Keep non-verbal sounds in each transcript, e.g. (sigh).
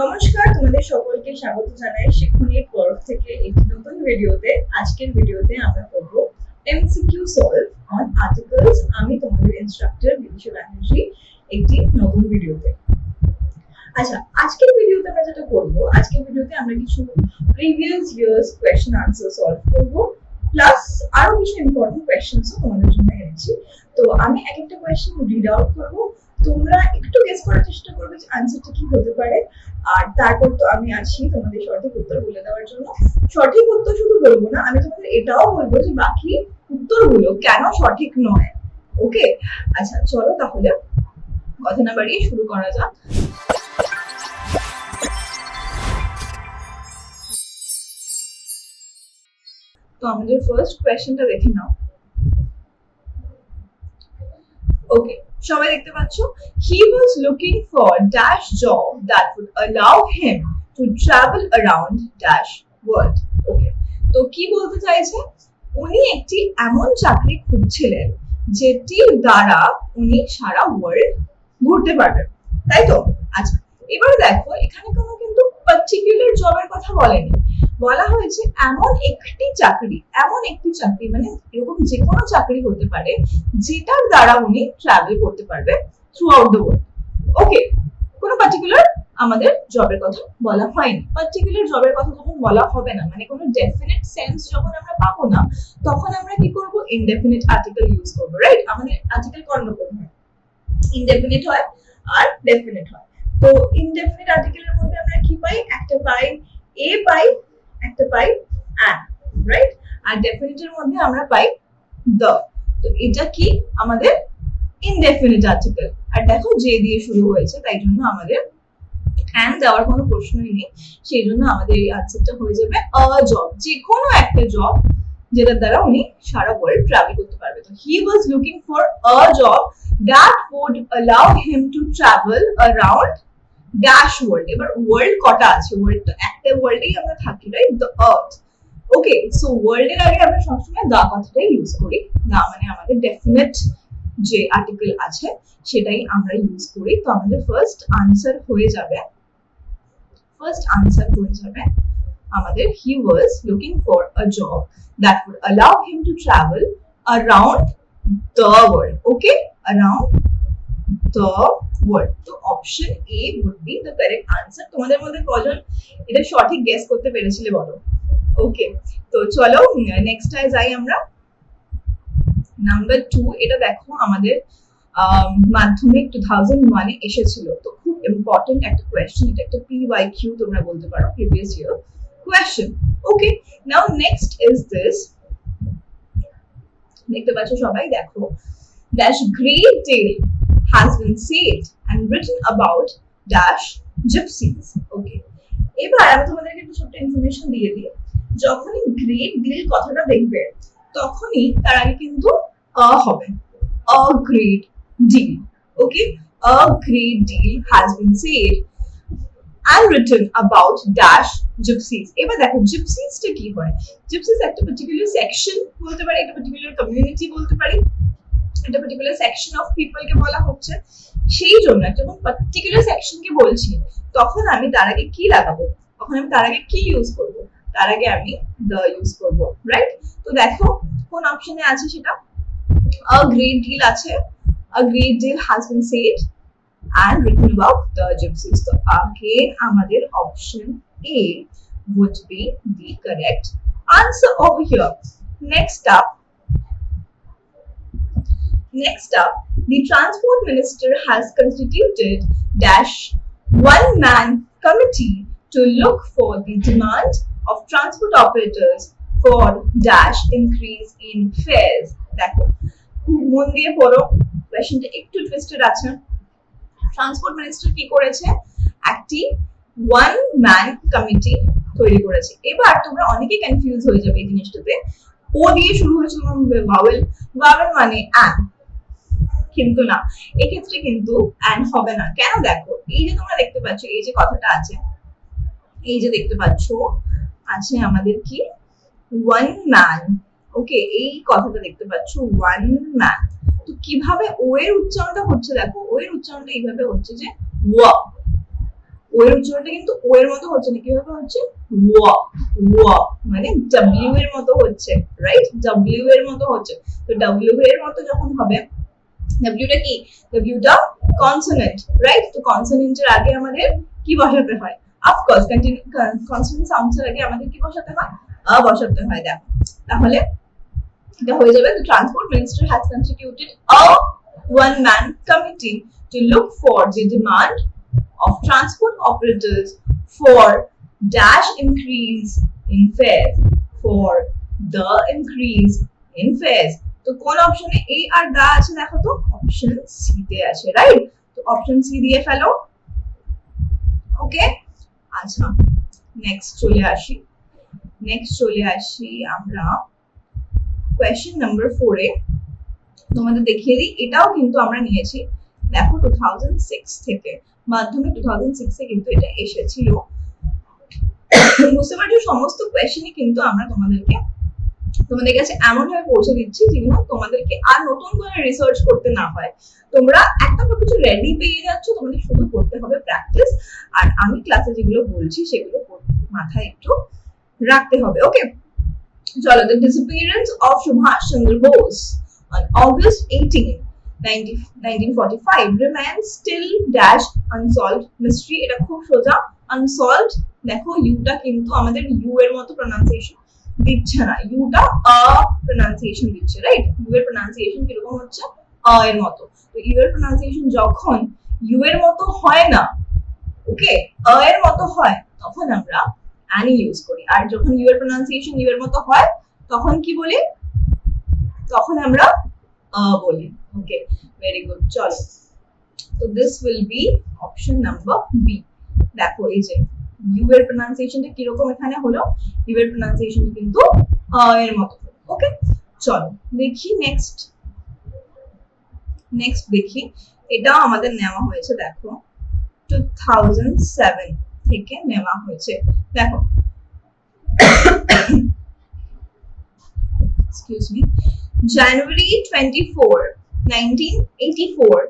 নমস্কার, তোমাদের সকলকে স্বাগত জানাই শিক্ষণীর তরফ থেকে একটি নতুন ভিডিওতে। আজকের ভিডিওতে আমরা করব এমসিকিউ সলভ অন আর্টিকেলস আমি তোমাদের ইনস্ট্রাক্টর বিদিশা ব্যানার্জি, একটি নতুন ভিডিওতে। আচ্ছা আজকের ভিডিওতে আমরা যেটা করব, আজকের ভিডিওতে আমরা কিছু previous years question answer solve করব প্লাস আরও কিছু ইম্পর্টেন্ট কোয়েশ্চেন্সও তোমাদের জন্য এনেছি। তো আমি এক একটা কোয়েশ্চেন রিড আউট করব তোমরা একটু গেস করার চেষ্টা করবে যে আনসারটা কি হতে পারে। আর তারপর তো আমি আছি তোমাদের সঠিক উত্তর বলে দেওয়ার জন্য। সঠিক উত্তর শুধু বলব না, আমি তোমাদের এটাও বলব যে বাকি উত্তরগুলো কেন সঠিক নয়। ওকে আচ্ছা চলো তাহলে কথা না বাড়িয়ে শুরু করা যাক। তো আমাদের ফার্স্ট কোয়েশ্চেনটা দেখে নাও। ওকে সবাই দেখতে পাচ্ছ? He was looking for dash job that would allow him to travel around dash world okay তো কি বলতে চাইছে? উনি একটি এমন চাকরি খুঁজছিলেন যেটির দ্বারা উনি সারা ওয়ার্ল্ড ঘুরতে পারবেন। তাই তো? আচ্ছা এবার দেখো, এখানে কোনো কিন্তু পার্টিকুলার জবের কথা বলেনি। বলা হয়েছে এমন একটি চাকরি, এমন একটি চাকরি মানে এরকম যে কোনো চাকরি হতে পারে, যেটার দ্বারা উনি ট্রাভেল করতে পারবে throughout the world okay কোনো পার্টিকুলার আমাদের জবের কথা বলা হয়নি। পার্টিকুলার জবের কথা যখন বলা হবে না মানে কোনো ডেফিনেট সেন্স যখন আমরা পাবো না, তখন আমরা কি করব? ইনডেফিনিট আর্টিকেল ইউজ করব রাইট আমাদের আর্টিকেল কোন রকম হয়। ইনডেফিনিট হয় আর ডেফিনেট হয়। তো ইনডেফিনিট আর্টিকেলের মধ্যে আমরা কি পাই? একটা পাই এ পাই একটা পাই অ্যান রাইট আর ডেফিনিটের মধ্যে আমরা পাই দ্য তো এটা কি? আমাদের ইনডেফিনিট আর্টিকেল আর দেখো যে দিয়ে শুরু হয়েছে, তাই জন্য আমাদের অ্যান দেওয়ার কোনো প্রশ্নই নেই। সেই জন্য আমাদের এই আনসারটা হয়ে যাবে আ জব যে কোনো একটা জব যেটার দ্বারা উনি সারা ওয়ার্ল্ড ট্রাভেল করতে পারবে। তো he was looking for a job that would allow him to travel around dash world এবার ওয়ার্ল্ড কটা আছে? ওয়ার্ল্ড তো একটা ওয়ার্ল্ডেই আমরা থাকি right the earth okay so ওয়ার্ল্ডের আগে আমরা সবসময় দা কথাটাই ইউজ করি। দা মানে আমাদের ডেফিনেট যে আর্টিকেল আছে, সেটাই আমরা ইউজ করি। তো আমাদের ফার্স্ট আনসার হয়ে যাবে। ফার্স্ট আনসার হয়ে যাবে আমাদের he was looking for a job that would allow him to travel around the world okay around the world তো option A would be the correct answer তোমাদের মধ্যে কজন এটা সঠিক গেস করতে পেরেছিলে বলো? ওকে তো চলো নেক্সটটায় যাই আমরা। নাম্বার টু এটা দেখো আমাদের মাধ্যমিক টু থাউজেন্ড ওয়ানে এসেছিল। তো খুব ইম্পর্টেন্ট একটা কোয়েশ্চেন এটা একটা পি ওয়াই কিউ তোমরা বলতে পারো previous year question okay now next is this দেখতে পাচ্ছ সবাই, দেখো। Dash great deal has been saved and written about dash gypsies. Okay. এবার আমি তোমাদেরকে একটু ছোট্ট ইনফরমেশন দিয়ে দিই। যখনই গ্রেট ডিল কথাটা দেখবে, তখনই তার আগে কিন্তু আ হবে। A great deal okay a great deal has been said and written about dash gypsies এবার দেখো gypsiesটা কি হয়? gypsies একটা পার্টিকুলার সেকশন বলতে পারি, একটা পার্টিকুলার কমিউনিটি বলতে পারি। একটা পার্টিকুলার সেকশন অফ পিপলকে বলা হচ্ছে সেই জন্য যখন পার্টিকুলার সেকশনকে বলছি তখন আমি তার আগে কি লাগাবো? তখন আমি তার আগে কি ইউজ করব? তার আগে আমি দ্য ইউজ করব রাইট তো দেখো কোন অপশনে আছে সেটা? আ গ্রেট ডিল আছে। A great deal has been said and written about the gypsies. So again, আমাদের option A would be the correct answer over here. Next up, next up, the transport minister has constituted dash one man committee to look for the demand of transport operators for dash increase in fares. দেখো খুব মন দিয়ে পড়ো কোয়েশ্চেনটা একটু twisted আছে transport minister কি করেছে একটি ওয়ান ম্যান কমিটি তৈরি করেছে এবার তোমরা অনেকেই কনফিউজ হয়ে যাবে এই জিনিসটাতে ও দিয়ে শুরু হয়েছিল ভাওয়েল ভাওয়েল মানে অ্যান কিন্তু না। এক্ষেত্রে কিন্তু অ্যান হবে না। কেন দেখো? এই যে তোমরা দেখতে পাচ্ছ, এই যে কথাটা আছে, এই যে দেখতে পাচ্ছ, আছে আমাদের কি? ওয়ান ম্যান ওকে এই কথাটা দেখতে পাচ্ছ ওয়ান ম্যান তো কীভাবে ও এর উচ্চারণটা হচ্ছে দেখো? ও এর উচ্চারণটা এইভাবে হচ্ছে যে ওয়া ও এর উচ্চারণটা কিন্তু ও এর মতো হচ্ছে না। কীভাবে হচ্ছে? ওয়া ওয়া মানে ডাব্লিউ এর মতো হচ্ছে রাইট ডাব্লিউ এর মতো হচ্ছে। তো ডাব্লিউ এর মতো যখন হবে ডাব্লিউটা কি ডাব্লিউটা কনসোনেন্ট রাইট তো কনসোনেন্টের আগে আমাদের কি বসাতে হয় অফকোর্স কন্টিনিউ কনসোনেন্ট সাউন্ডসের আগে আমাদের কি বসাতে হয় আ বসাতে হয় দেখো তাহলে এটা হয়ে যাবে the transport minister has constituted a one man committee to look for the demand of transport operators for dash increase in fares for the increase in fares তো কোন অপশনে এ আর দা আছে দেখো তো? অপশন সি তে আছে রাইট তো অপশন সি দিয়ে ফেলো। ওকে আচ্ছা নেক্সট চলে আসি। নেক্সট চলে আসি আমরা কোয়েশ্চেন নাম্বার ফোরে তোমাদের দেখিয়ে দিই, এটাও কিন্তু আমরা নিয়েছি। দেখো টু থাউজেন্ড সিক্স থেকে। মাধ্যমিক টু থাউজেন্ড সিক্সে কিন্তু এটা এসেছিল। (coughs) বুঝতে পারছ? সমস্ত কোয়েশ্চেনই কিন্তু আমরা তোমাদেরকে তোমাদের কাছে এমন ভাবে পৌঁছে দিচ্ছি যেগুলো তোমাদেরকে আর নতুন করে রিসার্চ করতে না হয়। তোমরা একটা বা কিছু রেডি পেয়ে যাচ্ছ তোমাদের শুধু করতে হবে প্র্যাকটিস আর আমি ক্লাসে যেগুলো বলছি সেগুলো মাথায় একটু রাখতে হবে ওকে চলো disappearance of Subhash Chandra Bose on August 18 19, 1945 remains still dash unsolved mystery. এটা খুব সোজা unsolved দেখো ইউটা কিন্তু আমাদের ইউ এর মতো প্রনাউন্সিয়েশন দিচ্ছে না ইউটা আ প্রনাউন্সিয়েশন দিচ্ছে রাইট ইউ এর প্রনাউন্সিয়েশন কীরকম হচ্ছে? আ এর মতো। তো ইউ এর প্রনাউন্সিয়েশন যখন ইউ এর মতো হয় না ওকে আ এর মতো হয়, তখন আমরা অ্যানি ইউজ করি। আর যখন ইউ এর প্রনাউন্সিয়েশন ইউ এর মতো হয়, তখন কি বলি? তখন আমরা আ বলি ওকে ভেরি গুড চলো। তো this will be option number B দেখো, এই যে ইউ এর প্রনাউন্সিয়েশনটা কীরকম এখানে হলো? ইউ এর প্রনাউন্সিয়েশন কিন্তু আ এর মতো ওকে চলো, দেখি নেক্সট নেক্সট দেখি। এটাও আমাদের নেওয়া হয়েছে, দেখো। টু থাউজেন্ড সেভেন থেকে নেওয়া হয়েছে। দেখো। Excuse me January 24 1984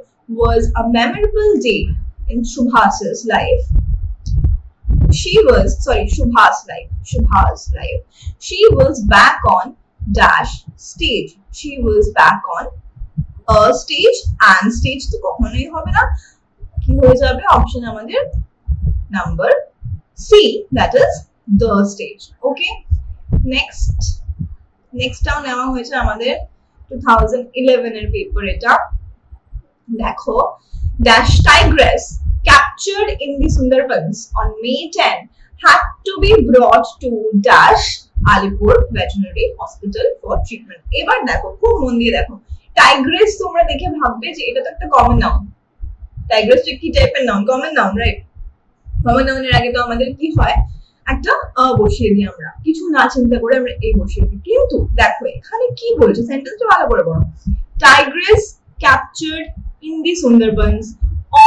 was a memorable day in Shubhas's life. She was, sorry, Shubha's life Shubha's life she was back on dash stage. She was back on a stage and stage তো কখনোই হবে না। কি হয়ে যাবে? Option আমাদের number C that is the stage okay next নেক্সটটাও নেওয়া হয়েছে আমাদের টু থাউজেন্ড ইলেভেনের পেপার এটা। দেখো dash tigress captured in the Sundarbans on May 10 had to be brought to Dash, Alipur Veterinary Hospital for treatment. এবার দেখো, খুব মন দিয়ে দেখো। টাইগ্রেস তোমরা দেখে ভাববে যে এটা তো একটা কমন নাউন টাইগ্রেসটা কি টাইপের noun common noun right common নাউনের আগে তো আমাদের কি হয়? একটা আ বসিয়ে দিই আমরা। কিছু না চিন্তা করে আমরা এই বসিয়ে দিই। কিন্তু দেখো, এখানে কি বলছে? সেন্টেন্সটা ভালো করে বলো tigress captured in the Sundarbans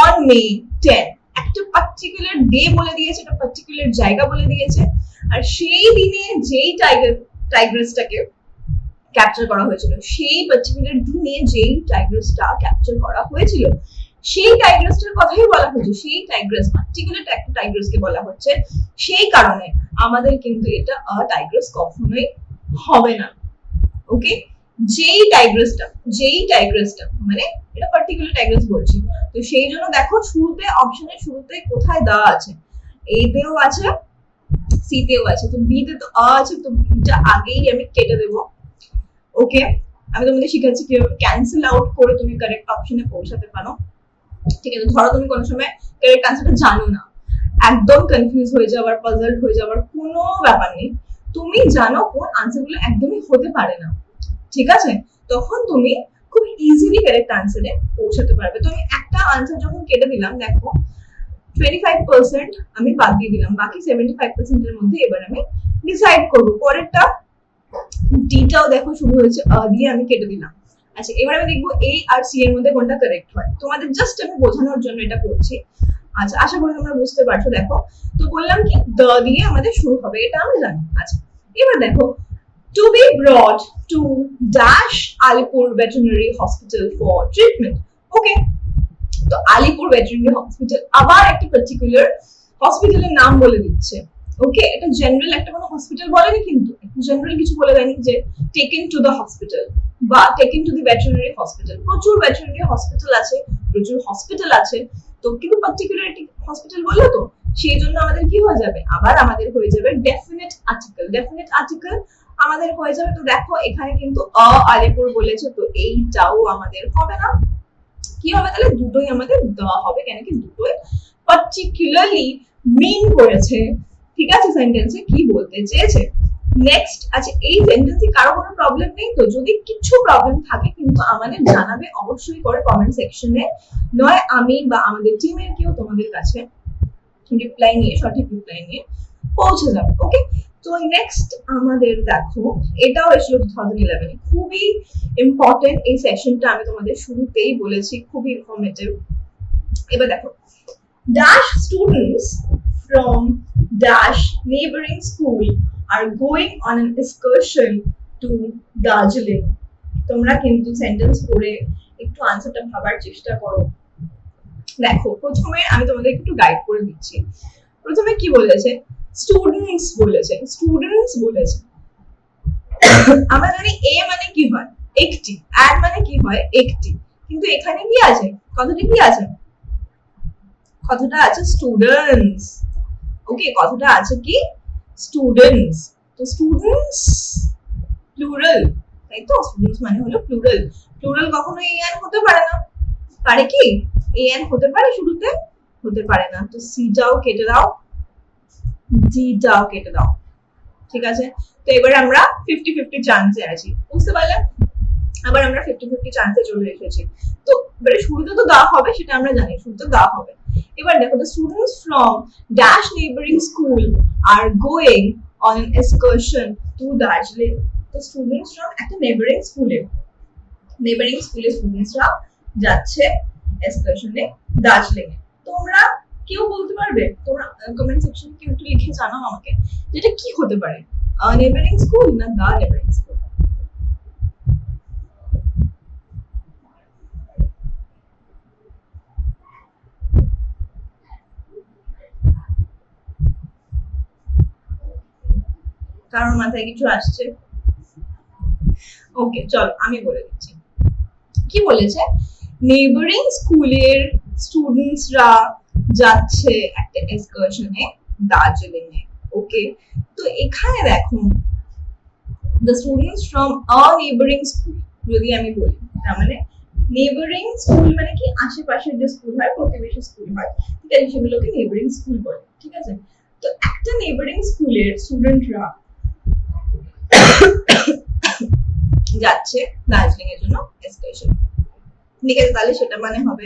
on May ten একটা পার্টিকুলার ডে বলে দিয়েছে, একটা পার্টিকুলার জায়গা বলে দিয়েছে। আর সেই দিনে যেই টাইগার টাইগ্রেসটাকে ক্যাপচার করা হয়েছিল, সেই পার্টিকুলার দিনে যেই টাইগ্রেসটা ক্যাপচার করা হয়েছিল, সেই টাইগ্রেসটার কথাই বলা হচ্ছে সেই টাইগ্রেস পার্টিকুলার একটা টাইগ্রেসকে বলা হচ্ছে। সেই কারণে আমাদের কিন্তু এটা টাইগ্রেস কখনোই হবে না। ওকে যেই টাইগ্রেসটা যেই টাইগ্রেসটা মানে এটা পার্টিকুলার টাইগ্রেস বলছি। তো সেই জন্য দেখো শুরুতে অপশনের শুরুতে কোথায় দেওয়া আছে? এতেও আছে সিতেও আছে। তো বিতে তো আ আছে, তো বিটা আগেই আমি কেটে দেব। ওকে আমি তোমাদের শিখাচ্ছি কীভাবে ক্যান্সেল আউট করে তুমি কারেক্ট অপশনে পৌঁছাতে পারো। ঠিক আছে, ধরো তুমি কোনো সময় কারেক্ট আনসারটা জানো না। একদম কনফিউজ হয়ে যাওয়ার পাজলড হয়ে যাওয়ার কোনো ব্যাপার নেই। তুমি জানো কোন আনসারগুলো একদমই হতে পারে না। ঠিক আছে? তখন তুমি খুব ইজিলি কারেক্ট আনসারে পৌঁছাতে পারবে। তো আমি একটা আনসার যখন কেটে দিলাম, দেখো টোয়েন্টি ফাইভ পার্সেন্ট আমি বাদ দিয়ে দিলাম, বাকি সেভেন্টি ফাইভ পার্সেন্টের মধ্যে এবার আমি ডিসাইড করব। পরেরটা ডিটাও দেখো শুরু হয়েছে দিয়ে আমি কেটে দিলাম। আচ্ছা এবার আমি দেখব এ আর সি এর মধ্যে কোনটা কারেক্ট হয়। তোমাদের জাস্ট আমি বোঝানোর জন্য এটা করছি। আচ্ছা আশা করি তোমরা বুঝতে পারছ, দেখো। তো বললাম কি, দ দিয়ে আমাদের শুরু হবে, এটা আমি জানি। আচ্ছা এবার দেখো to be brought to Dash Alipur Veterinary Hospital for treatment. Okay. তো আলিপুর ভেটেরিনারি হসপিটাল আবার একটা পার্টিকুলার হসপিটালের নাম বলে দিচ্ছে। ওকে এটা জেনারেল একটা কোনো হসপিটাল বলেনি কিন্তু জেনারেল কিছু বলে দেয়নি যে টেকেন টু দ্য হসপিটাল বা taken to the veterinary hospital প্রচুর ভেটেরিনারি হসপিটাল আছে, প্রচুর হসপিটাল আছে। তো কিন্তু পার্টিকুলার হসপিটাল বলল তো, সেই জন্য আমাদের কি হয়ে যাবে? আবার আমাদের হয়ে যাবে ডেফিনেট আর্টিকেল ডেফিনেট আর্টিকেল আমাদের হয়ে যাবে। তো দেখো, এখানে কিন্তু অ আলিপুর বলেছে, তো এইটাও আমাদের হবে না। কি হবে তাহলে? দুটোই আমাদের দেওয়া হবে, কেন কি দুটোই পার্টিকুলারলি মিন করেছে। ঠিক আছে সেন্টেন্সে কি বলতে চেয়েছে? নেক্সট আচ্ছা এই সেন্টেন্সে কারও কোনো প্রবলেম নেই? তো যদি কিছু প্রবলেম থাকে, কিন্তু আমাদের জানাবে, অবশ্যই করে কমেন্ট সেকশনে নয়, আমি বা আমাদের টিমের কেউ তোমাদের কাছে রিপ্লাই নিয়ে, সঠিক রিপ্লাই নিয়ে পৌঁছে যাবে ওকে তো নেক্সট আমাদের দেখো, এটাও এসেছিল টু থাউজেন্ড ইলেভেনে খুবই ইম্পর্টেন্ট এই সেশনটা আমি তোমাদের শুরুতেই বলেছি, খুবই ইনফরমেটিভ এবার দেখো, dash students from dash neighboring school are going on an excursion to Darjeeling তোমরা কিন্তু সেন্টেন্স পড়ে একটু আনসারটা ভাবার চেষ্টা করো। দেখো, প্রথমে আমি তোমাদের একটু গাইড করে দিচ্ছি। প্রথমে কি বলেছে? স্টুডেন্টস বলেছে স্টুডেন্টস বলেছে। আমরা জানি এ মানে কি হয়? একটি। অ্যাড মানে কি হয়? একটি। কিন্তু এখানে কি আছে? কথাটা কি আছে? কথাটা আছে স্টুডেন্টস ওকে কথাটা আছে কি? স্টুডেন্টস তো স্টুডেন্টস প্লুরাল তাই তো? স্টুডেন্টস মানে হলো প্লুরাল প্লুরাল কখনো এ এন হতে পারে না। পারে কি? এ এন হতে পারে শুরুতে? হতে পারে না। তো সিটাও কেটে দাও। ডিটাও কেটে দাও। ঠিক আছে? তো এবারে আমরা ফিফটি ফিফটি চান্সে আছি। বুঝতে পারলে? আবার আমরা ফিফটি ফিফটি চান্সে চলে এসেছি। তো এবারে শুরুতে তো দেওয়া হবে, সেটা আমরা জানি, শুরুতে দেওয়া হবে। এবার দেখো students from dash neighboring school are going on an excursion to Darjeeling. The students from একটা neighboring স্কুলে neighboring স্কুলে স্টুডেন্টসরা যাচ্ছে এক্সকারশনে দার্জিলিং তোমরা কেউ বলতে পারবে? তোমরা কমেন্ট সেকশনে কেউ একটু লিখে জানাও আমাকে যেটা কি হতে পারে। নেবারিং স্কুল না দা নেবারিং স্কুল কারোর মাথায় কিছু আসছে? ওকে চল, আমি বলে দিচ্ছি। কি বলেছে? নেবারিং স্কুলের স্টুডেন্টসরা যাচ্ছে একটা এক্সকারশনে দার্জিলিং এ ওকে তো এখানে দেখো the students from a neighbouring school যদি আমি বলি, তার মানে নেবারিং স্কুল মানে কি? আশেপাশের যে স্কুল হয়, প্রতিবেশী স্কুল হয়, ঠিক আছে? সেগুলোকে নেবারিং স্কুল বলে, ঠিক আছে? তো একটা নেবারিং স্কুলের স্টুডেন্টরা যাচ্ছে দার্জিলিং এর জন্য এক্সকারশন ঠিক তাহলে সেটা মানে হবে।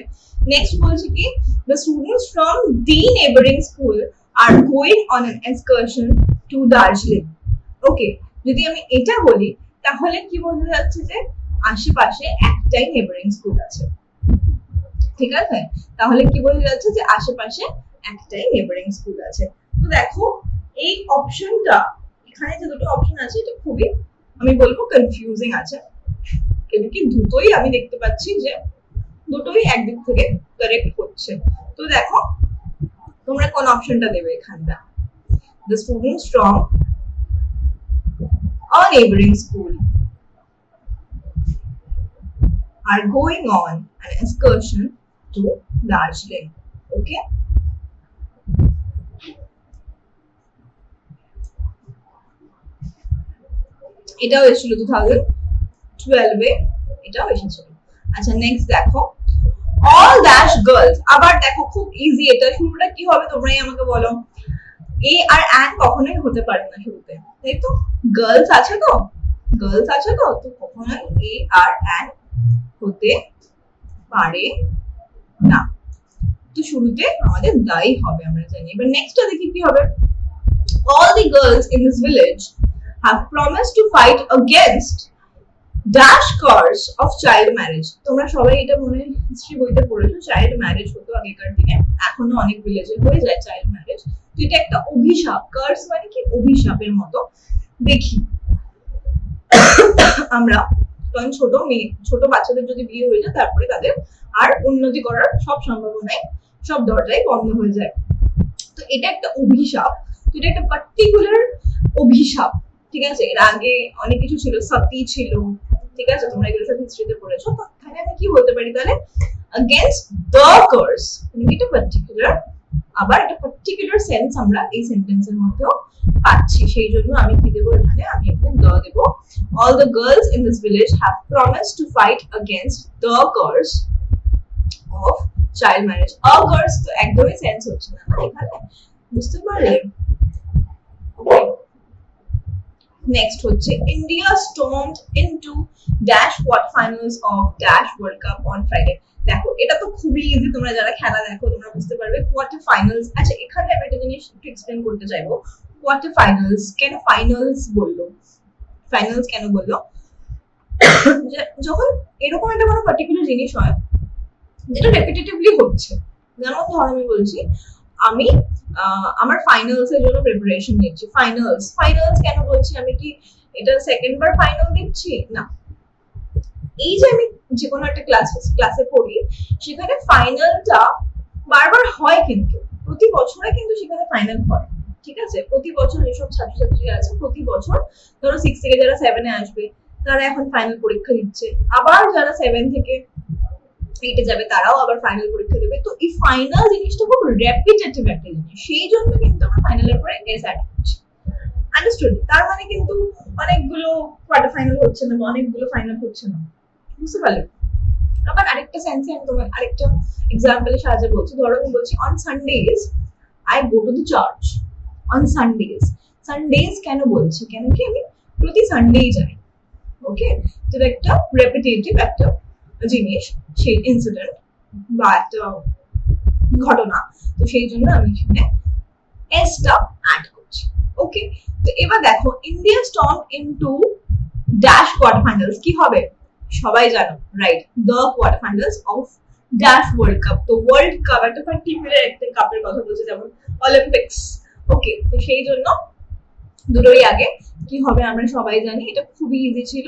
নেক্সট বলছে কি, the students from the neighboring school are going on an excursion to Darjeeling ওকে যদি আমি এটা বলি, তাহলে কি বোঝা যাচ্ছে যে আশেপাশে একটাই নেবারিং স্কুল আছে। ঠিক আছে? তাহলে কি বোঝা যাচ্ছে যে আশেপাশে একটাই নেবারিং স্কুল আছে। তো দেখো, এই অপশনটা এখানে যে দুটো অপশন আছে, এটা খুবই, আমি বলব কনফিউজিং আছে। কিন্তু কি দুটোই আমি দেখতে পাচ্ছি যে দুটোই একদিক থেকে কারেক্ট হচ্ছে তো দেখো তোমরা কোন অপশনটা দেবে এখানটা the students from a neighboring school are going on an excursion to Darjeeling. Okay? এটাও এসেছিল টু থাউজেন্ড টুয়েলভে এটাও এসেছিল আচ্ছা নেক্সট দেখো। অল ড্যাশ গার্লস আবার দেখো, খুব ইজি এটা। শুরুটা কি হবে তোমরাই আমাকে বলো। এ আর অ্যান কখনোই হতে পারে না শুরুতে, তাই তো? গার্লস আছে তো? গার্লস আছে তো? তো কখনোই এ আর অ্যান হতে পারে না। তো শুরুতে আমাদের দায়ী হবে, আমরা জানি। এবার নেক্সটটা দেখি কি হবে। All the girls in this village have promised to fight against dash cause of child marriage. তোমরা সবাই এটা মনে হিস্ট্রি বইতে পড়েছো চাইল্ড ম্যারেজ হতো আগেকার দিনে। এখনও অনেক ভিলেজে হয়ে যায় চাইল্ড ম্যারেজ তো এটা একটা অভিশাপ। কার্স মানে কি? অভিশাপের মতো। দেখি। আমরা কারণ ছোট, মেয়ে, ছোট বাচ্চাদের যদি বিয়ে হয়ে যায়, তারপরে তাদের আর উন্নতি করার সব সম্ভাবনাই, সব দরজাই বন্ধ হয়ে যায়। তো এটা একটা অভিশাপ। তো এটা একটা পার্টিকুলার অভিশাপ। ঠিক আছে? এর আগে অনেক কিছু ছিল। সতী ছিল ঠিক আছে? তোমরা এগুলো সব হিস্ট্রিতে পড়েছো। তো এখানে আমি কি বলতে পারি তাহলে? Against the curse মানে এটা পার্টিকুলার আবার একটা পার্টিকুলার সেন্স আমরা এই সেন্টেন্সের মধ্যেও পাচ্ছি। সেই জন্য আমি কি দেবো এখানে? আমি এখানে the দেবো। All the girls in this village have promised to fight against the curse of child marriage. A curse তো একদমই সেন্স হচ্ছে না এখানে বুঝতে পারলে? Okay. নেক্সট হচ্ছে India stormed into dash quarter finals of dash world cup on Friday দেখো, এটা তো খুবই ইজি তোমরা যারা খেলা দেখো, তোমরা বুঝতে পারবে। কোয়ার্টার ফাইনালস আচ্ছা এখানে আমি একটা জিনিস একটু এক্সপ্লেন করতে চাইব। কোয়ার্টার ফাইনালস কেন ফাইনালস বলল? ফাইনালস কেন বলল? (coughs) যখন এরকম একটা কোনো পার্টিকুলার জিনিস হয়, যেটা রেপিটেটিভলি হচ্ছে, যেমন ধর আমি বলছি, আমি আমার ফাইনালস এর জন্য প্রিপারেশন নিচ্ছি। ফাইনালস ফাইনালস কেন বলছি আমি কি এটা সেকেন্ড বার ফাইনাল দিচ্ছি না। এই যে আমি যে কোনো একটা ক্লাস ক্লাসে পড়ি, সেখানে ফাইনালটা বারবার হয় কিন্তু। প্রতি বছরে কিন্তু সেখানে ফাইনাল হয়। ঠিক আছে? প্রতি বছর যেসব ছাত্রছাত্রীরা আছে, প্রতি বছর ধরো সিক্স থেকে যারা সেভেনে আসবে, তারা এখন ফাইনাল পরীক্ষা দিচ্ছে। আবার যারা সেভেন থেকে এইটে যাবে, তারাও আবার ফাইনাল পরীক্ষা দেবে। তো এই ফাইনাল জিনিসটা খুব রেপিটেটিভ একটা জিনিস। সেই জন্য কিন্তু আমরা ফাইনালের পরে এস অ্যাড করছি। আন্ডারস্টুড তার মানে কিন্তু অনেকগুলো কোয়ার্টার ফাইনাল হচ্ছে না অনেকগুলো ফাইনাল হচ্ছে না। বুঝতে পারলে? আবার আরেকটা সেন্সে আমি তোমার আরেকটা এক্সাম্পলের সাহায্যে বলছি। ধরো আমি বলছি on Sundays I go to the church on Sundays Sundays কেন বলছি? কেন কি আমি প্রতি সানডেই যাই। ওকে তো একটা রেপিটেটিভ একটা জিনিস, সেই ইনসিডেন্ট বা একটা ঘটনা। তো সেই জন্য আমি এখানে এসটা অ্যাড করছি। ওকে তো এবার দেখো India storm into dash quarter finals কি হবে? সবাই জানো right the quarter finals of dash world cup তো ওয়ার্ল্ড কাপ একটা পার্টিকুলার একটা কাপের কথা বলছে, যেমন অলিম্পিক্স ওকে তো সেই জন্য দুটোই আগে কি হবে আমরা সবাই জানি, এটা খুবই ইজি ছিল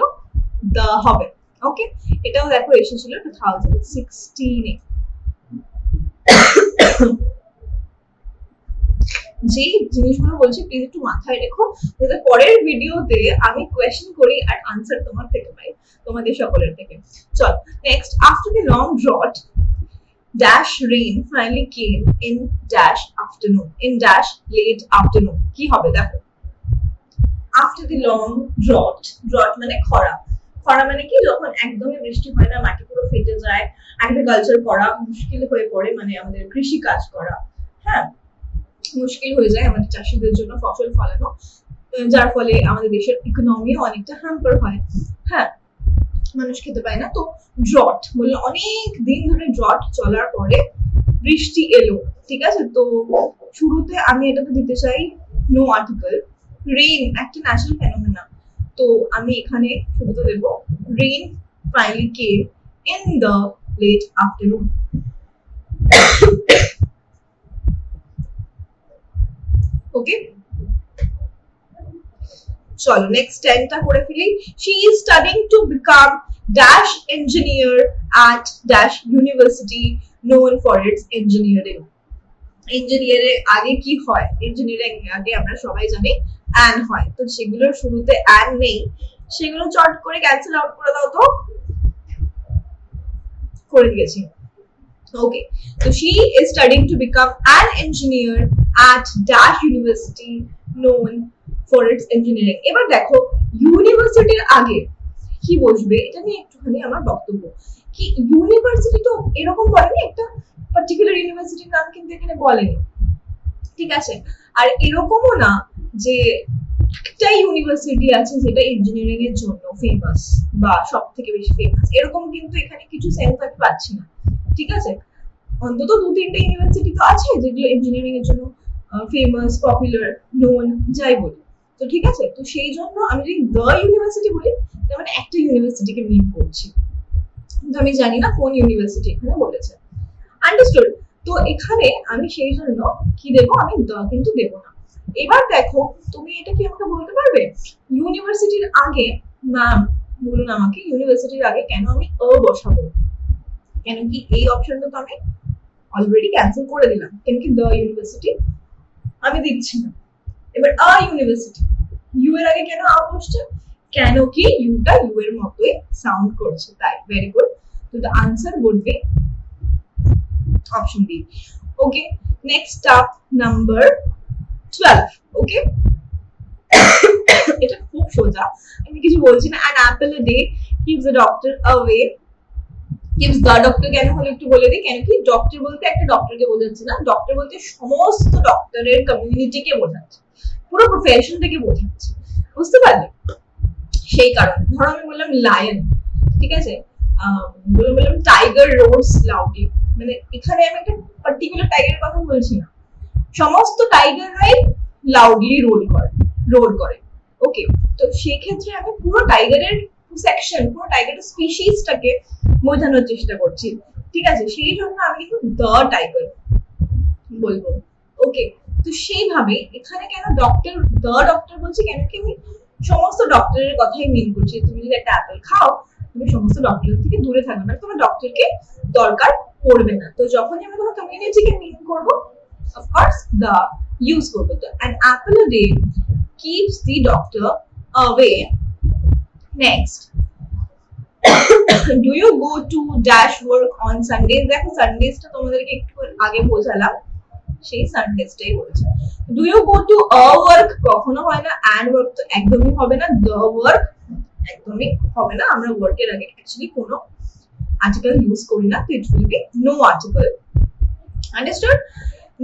দ্য হবে। ওকে এটাও দেখো এসেছিল টু থাউজেন্ড সিক্সটিনে যে জিনিসগুলো বলছি প্লিজ একটু মাথায় রেখো। যাতে পরের ভিডিওতে আমি কোয়েশ্চেন করি আর আনসার তোমার থেকে পাই, তোমাদের সকলের থেকে। চল next after the long drought dash rain finally came in dash afternoon in dash late afternoon কি হবে, দেখো? After the long drought drought মানে খরা। খরা মানে কি, যখন একদমই বৃষ্টি হয় না, মাটি পুরো ফেটে যায় এগ্রিকালচার করা মুশকিল হয়ে পড়ে মানে আমাদের কৃষি কাজ করা। হ্যাঁ মুশকিল হয়ে যায় আমাদের চাষিদের জন্য ফসল ফলানো, যার ফলে আমাদের দেশের ইকোনমিও অনেকটা হ্যাম্পার হয়। হ্যাঁ মানুষ খেতে পায় না। তো ড্রট বলল অনেক দিন ধরে ড্রট চলার পরে বৃষ্টি এলো, ঠিক আছে? তো শুরুতে আমি এটাতে দিতে চাই নো আর্টিকেল রেইন একটা ন্যাচারাল ফেনোমেনা তো আমি এখানে শুরুতে দেবো। Rain finally came in the late afternoon okay চলো নেক্সট টেনটা করে ফেলি। She is studying to become dash engineer at dash university known for its engineering ইঞ্জিনিয়ারে আগে কি হয়? ইঞ্জিনিয়ারিং আগে আমরা সবাই জানি অ্যান হয়। তো সেগুলোর শুরুতে অ্যান নেই। সেগুলো চট করে ক্যান্সেল আউট করে দাও তো। করে দিয়েছি। ওকে তো she is studying to become an engineer at dash university known for its engineering এবার দেখো ইউনিভার্সিটির আগে কি বসবে? এটা নিয়ে একটুখানি আমার বক্তব্য। কি ইউনিভার্সিটি তো এরকম বলেনি? একটা পার্টিকুলার ইউনিভার্সিটির নাম কিন্তু এখানে বলেনি। ঠিক আছে? আর এরকমও না যে একটাই ইউনিভার্সিটি আছে যেটা ইঞ্জিনিয়ারিং এর জন্য ফেমাস বা সব থেকে বেশি ফেমাস এরকম কিন্তু এখানে কিছু সেন্স আমি পাচ্ছি না। ঠিক আছে? অন্তত দু তিনটে ইউনিভার্সিটি তো আছে যেগুলো ইঞ্জিনিয়ারিং এর জন্য ফেমাস পপুলার নোন যাই বলি। তো ঠিক আছে? তো সেই জন্য আমি যদি দ্য ইউনিভার্সিটি বলি, তার মানে একটা ইউনিভার্সিটিকে মিন করছি। কিন্তু আমি জানি না কোন ইউনিভার্সিটি এখানে বলেছে। আন্ডারস্টুড তো এখানে আমি সেই জন্য কি দেবো? আমি দ্য কিন্তু দেবো না। এবার দেখো, তুমি এটা কি আমাকে বলতে পারবে? ইউনিভার্সিটির আগে ম্যাম বলুন আমাকে, ইউনিভার্সিটির আগে কেন আমি অ বসাবো? কেন কি এই অপশনটা তো আমি অলরেডি ক্যান্সেল করে দিলাম। কেন কি দ্য ইউনিভার্সিটি আমি দিচ্ছি না। এবার আ ইউনিভার্সিটি। ইউ এর আগে কেন আ বসছে? কেন কি ইউটা ইউ এর মতোই সাউন্ড করছে। তাই ভেরি গুড তো the answer would be option B okay next up number twelve okay এটা খুব সোজা। আমি কিছু বলছি না। An apple a day keeps the doctor away keeps the doctor কেন হলো একটু বলে দিই? কেন কি? ডক্টর বলতে একটা ডক্টরকে বোঝাচ্ছে না। ডক্টর বলতে সমস্ত ডক্টরের কমিউনিটিকে বোঝাচ্ছে। পুরো প্রফেশনটাকে বোঝাচ্ছে। বুঝতে পারলে? সেই কারণে। ধরো আমি বললাম লায়ন ঠিক আছে? বললাম টাইগার রোডস লাউডলি মানে এখানে আমি একটা পার্টিকুলার টাইগারের কথা বলছি না। সমস্ত টাইগাররাই লাউডলি রোল করে রোল করে। ওকে তো সেই ক্ষেত্রে আমি পুরো টাইগারের সেকশন পুরো টাইগারের স্পিসিসটাকে বোঝানোর চেষ্টা করছি। ঠিক আছে? সেই জন্য আমি কিন্তু দ্য টাইগার বলব। ওকে তো সেইভাবে এখানে কেন ডক্টর দ্য ডক্টর বলছি, কেন কি আমি সমস্ত ডক্টরের কথাই মিন করছি। তুমি যদি একটা অ্যাপেল খাও তুমি সমস্ত ডক্টরের থেকে দূরে থাকবে। মানে তোমার ডক্টরকে দরকার পড়বে না। তো যখনই আমি কোনো কমিউনিটিকে মিন করব অফকোর্স দ্য ইউজ করব। তো an apple a day keeps the doctor away. Next. Do you go to dash work on sundays? দেখো সানডেজটা তোমাদেরকে একটু আগে বোঝালাম। সেই সানডেজটাই বলছে। Do you go to a work কখনো হয় না অ্যান্ড ওয়ার্ক তো একদমই হবে না। দ্য ওয়ার্ক একদমই হবে না। আমরা ওয়ার্কের আগে অ্যাকচুয়ালি কোনো আর্টিকেল ইউজ করি না। তো it will be no article understood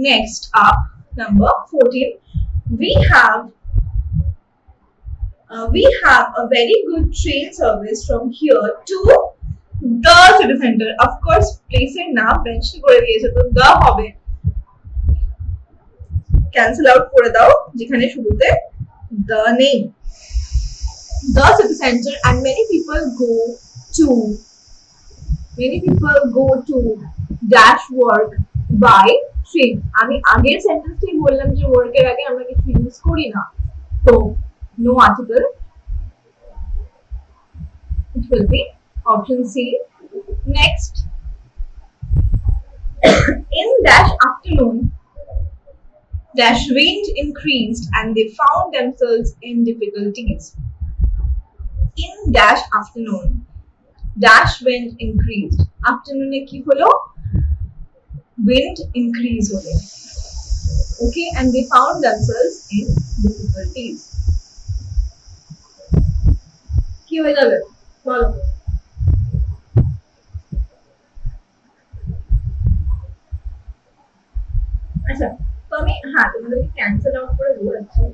next up number 14 we have uh, we have a very good train service from here to the city center. Of course place এর নাম mention করে দিয়েছে তো the হবে। Cancel out করে দাও যেখানে শুরুতে the নেই the city center and many people go to many people go to dash work by train আমি আগের সেন্টেন্সটাই বললাম যে ওয়ার্কের আগে আমরা কিছু ইউজ করি না তো no article it will be option C next in dash afternoon dash range increased and they found themselves in difficulties In dash afternoon dash wind increased afternoon কি হলো wind increase হলো okay and they found themselves in difficulties কি হয়ে যাবে বলো আচ্ছা তো আমি হ্যাঁ তোমাদেরকে ক্যান্সেল আউট করে বোঝাচ্ছি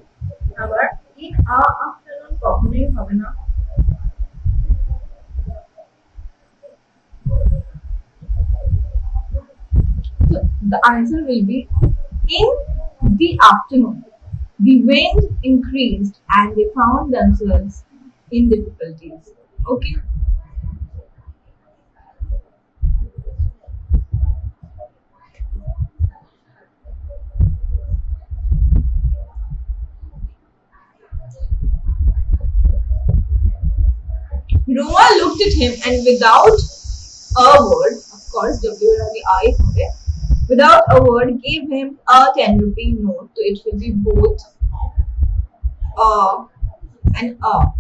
আবার ইন আফটারনুন কখনোই হবে না The answer will be in the afternoon. The wind increased and they found themselves in difficulties. Okay. Roma looked at him and without a word, of course, W without a word, gave him a 10 rupee note. So it will be both a and a.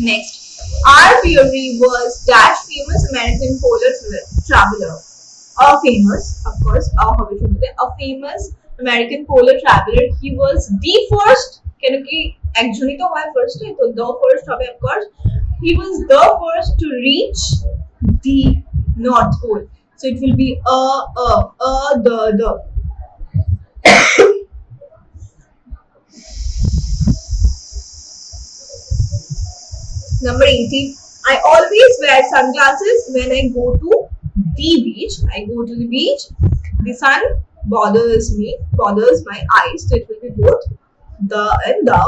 Next, our Fury was that famous American polar traveler. A famous, of course, uh, a, a famous American polar traveler. He was the first, Kenuki, actually, the first, so the first, of course, he was the first to reach the North Pole. So it will be a, a, a, the, the. Number 18. I always wear sunglasses when I go to the beach. I go to the beach. The sun bothers me, bothers my eyes. So it will be both the and the.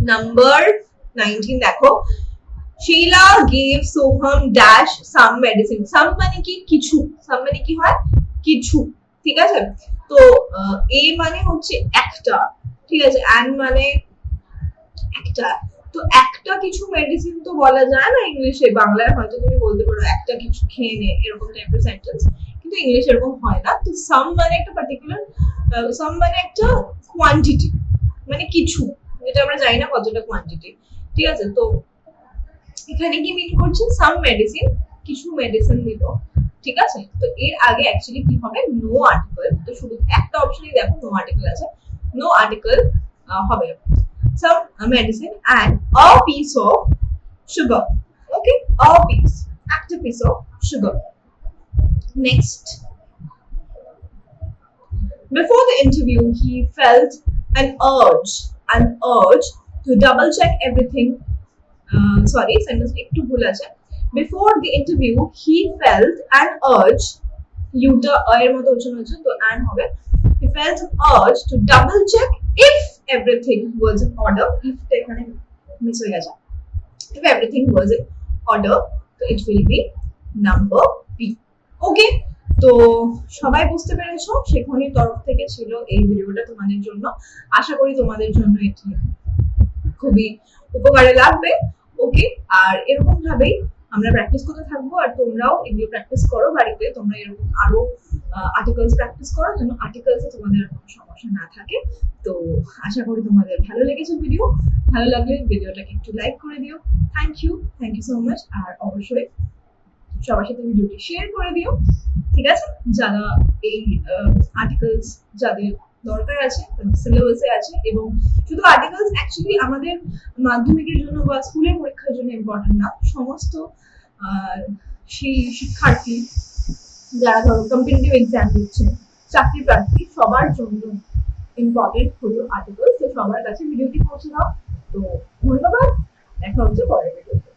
Number 19 দেখো Sheela gave Soham dash some medicine some মানে কি? কিছু। সাম মানে কি হয়? কিছু। ঠিক আছে? তো এ মানে হচ্ছে একটা। ঠিক আছে? অ্যান্ড মানে একটা। তো একটা কিছু মেডিসিন তো বলা যায় না ইংলিশে। বাংলায় হয়তো তুমি বলতে পারো, একটা কিছু খেয়ে নে, এরকম টাইপের সেন্টেন্স কিন্তু ইংলিশে এরকম হয় না। তো সাম মানে একটা পার্টিকুলার সাম মানে একটা কোয়ান্টিটি মানে কিছু। যেটা আমরা জানি না কতটা কোয়ান্টিটি ঠিক আছে? তো এখানে কি মিন করছে সাম মেডিসিন কিছু মেডিসিন দিল ঠিক আছে? তো এর আগে অ্যাকচুয়ালি কি হবে? নো আর্টিকেল তো শুধু একটা অপশনই দেখো নো আর্টিকেল আছে। নো আর্টিকেল হবে। Some medicine and a piece of sugar okay a piece একটা piece of sugar next Before the interview, he felt an urge, an urge to double check everything. Uh, sorry, sentence একটু ভুল আছে. Before the interview, he felt an urge. ইউটা এর মতো উচ্চারণ হচ্ছে তো and হবে. He felt an urge to double check if everything was in order. If টা এখানে মিস হয়ে গেছে. If everything was in order, so it will be number B. Okay. তো সবাই বুঝতে পেরেছ শেখনির তরফ থেকে ছিল এই ভিডিওটা তোমাদের জন্য আশা করি তোমাদের জন্য এটি খুবই উপকারে লাগবে ওকে আর এরকম ভাবেই আমরা প্র্যাকটিস করতে থাকব আর তোমরাও এগুলো প্র্যাকটিস করো বাড়িতে। তোমরা এরকম আরও আর্টিকেলস প্র্যাকটিস করো যেন আর্টিকেলসে তোমাদের কোনো সমস্যা না থাকে। তো আশা করি তোমাদের ভালো লেগেছে ভিডিও ভালো লাগলে ভিডিওটাকে একটু লাইক করে দিও। Thank you thank you so much আর অবশ্যই সবার সাথে ভিডিওটি শেয়ার করে দিও। ঠিক আছে? যারা এই আর্টিকেলস যাদের দরকার আছে সিলেবাসে আছে এবং শুধু আর্টিকেলস অ্যাকচুয়ালি আমাদের মাধ্যমিকের জন্য বা স্কুলের পরীক্ষার জন্য ইম্পর্টেন্ট না। সমস্ত সেই শিক্ষার্থী যারা ধরো কম্পিটিটিভ এক্সাম দিচ্ছে, চাকরি প্রার্থী, সবার জন্য ইম্পর্টেন্ট হলো আর্টিকেলস তো সবার কাছে ভিডিওটি পৌঁছে দাও। তো ধন্যবাদ। দেখা হচ্ছে পরের ভিডিওতে